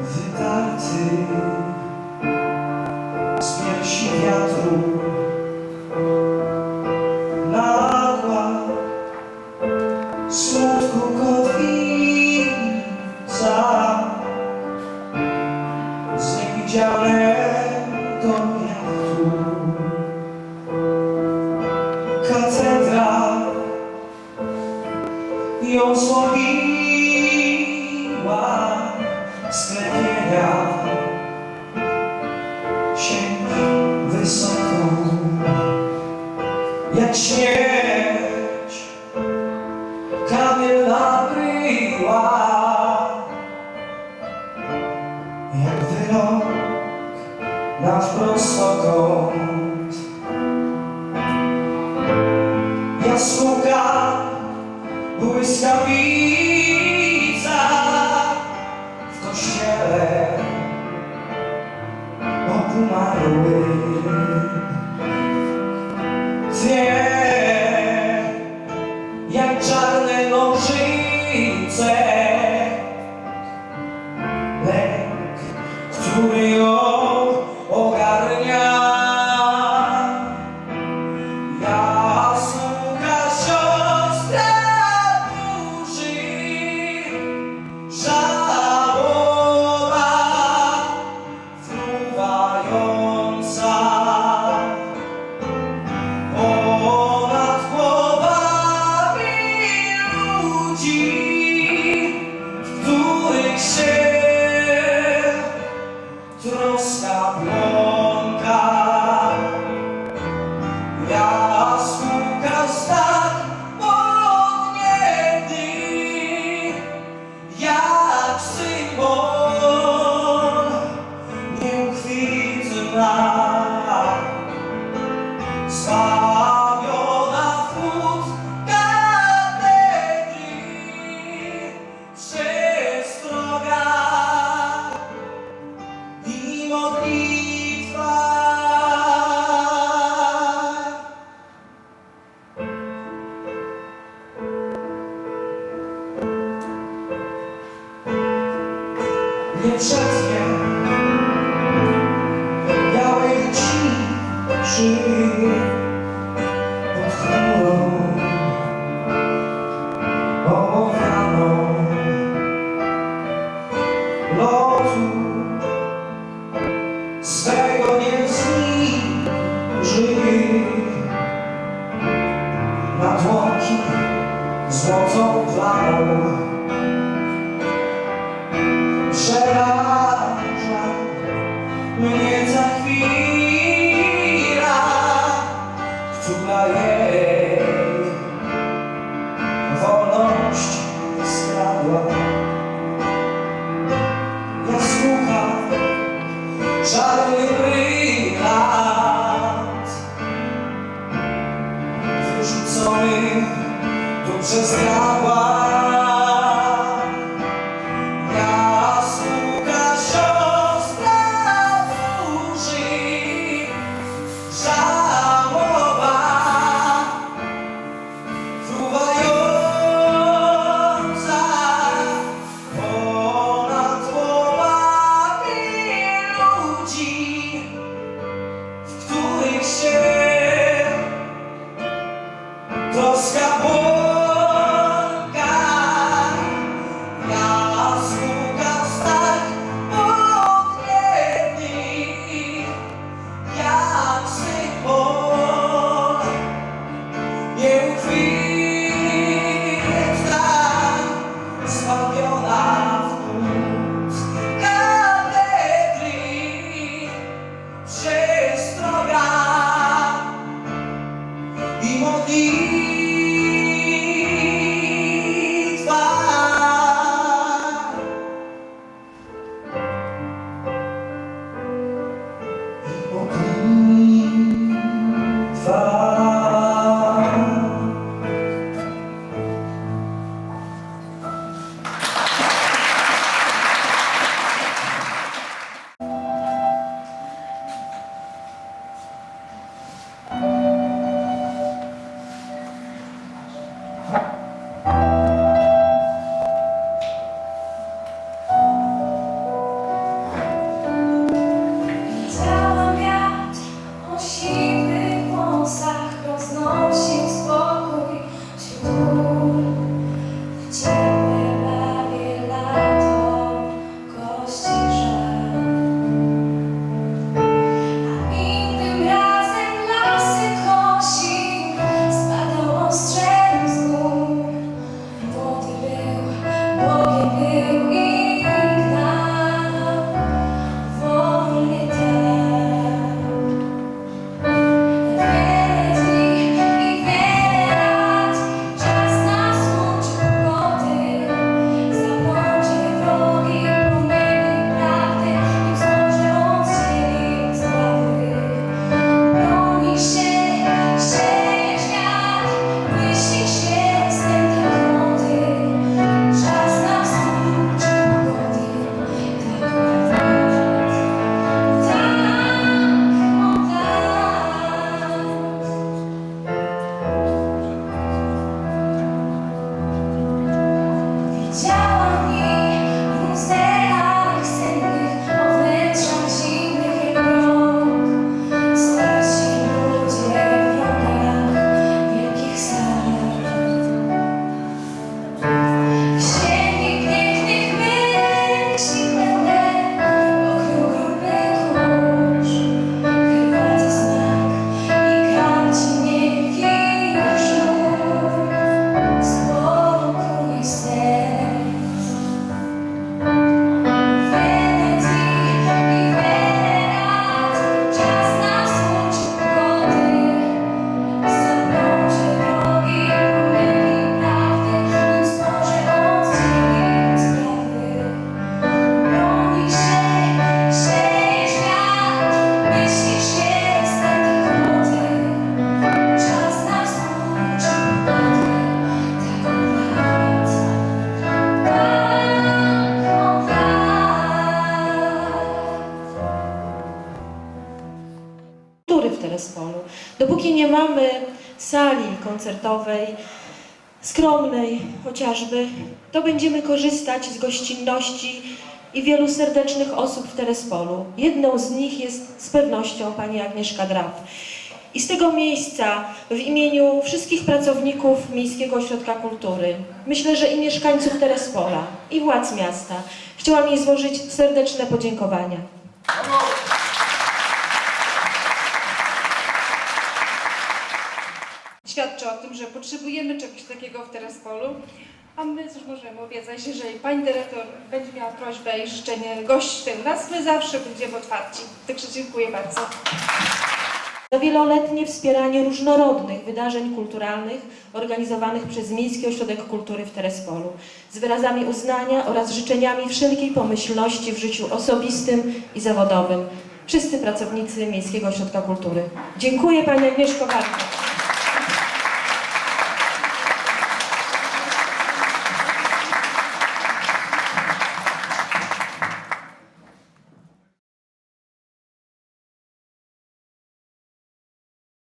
wytarty. Z piersi wiatru. Nagła smutku kotwica. Z niewidzialnego jak śmierć. Kamienna bryła jak wyrok na prostokąt jaskółka błyskawica w kościele. Obumarły say lotu swego nie zniży na tłonki złotą plamą przeraża mnie walking in koncertowej, skromnej chociażby, to będziemy korzystać z gościnności i wielu serdecznych osób w Terespolu. Jedną z nich jest z pewnością pani Agnieszka Drab. I z tego miejsca w imieniu wszystkich pracowników Miejskiego Ośrodka Kultury, myślę, że i mieszkańców Terespola, i władz miasta, chciałam jej złożyć serdeczne podziękowania. O tym, że potrzebujemy czegoś takiego w Terespolu. A my cóż możemy obiecać, jeżeli pani dyrektor będzie miała prośbę i życzenie gości u nas, my zawsze będziemy otwarci. Także dziękuję bardzo. Za wieloletnie wspieranie różnorodnych wydarzeń kulturalnych organizowanych przez Miejski Ośrodek Kultury w Terespolu z wyrazami uznania oraz życzeniami wszelkiej pomyślności w życiu osobistym i zawodowym. Wszyscy pracownicy Miejskiego Ośrodka Kultury. Dziękuję Pani Agnieszko bardzo.